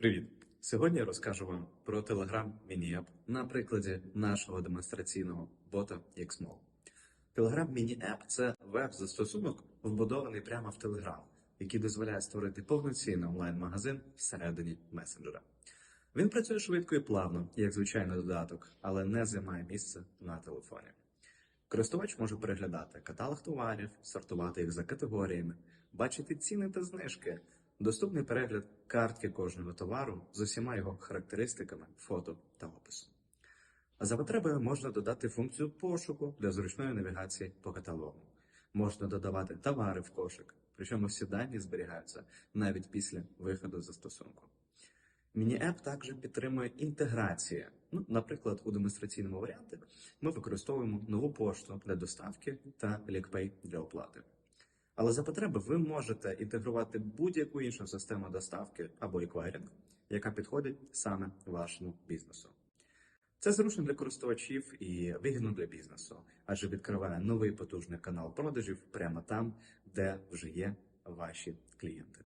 Привіт! Сьогодні я розкажу вам про Telegram Mini App на прикладі нашого демонстраційного бота XMall. Telegram Mini App – це веб-застосунок, вбудований прямо в Telegram, який дозволяє створити повноцінний онлайн-магазин всередині месенджера. Він працює швидко і плавно, як звичайний додаток, але не займає місце на телефоні. Користувач може переглядати каталог товарів, сортувати їх за категоріями, бачити ціни та знижки, доступний перегляд картки кожного товару з усіма його характеристиками, фото та описом. А за потребою можна додати функцію пошуку для зручної навігації по каталогу. Можна додавати товари в кошик, причому всі дані зберігаються навіть після виходу застосунку. Міні-еп також підтримує інтеграції. Ну, наприклад, у демонстраційному варіанті ми використовуємо нову пошту для доставки та LinkPay для оплати. Але за потреби ви можете інтегрувати будь-яку іншу систему доставки або еквайринг, яка підходить саме вашому бізнесу. Це зручно для користувачів і вигідно для бізнесу, адже відкриває новий потужний канал продажів прямо там, де вже є ваші клієнти.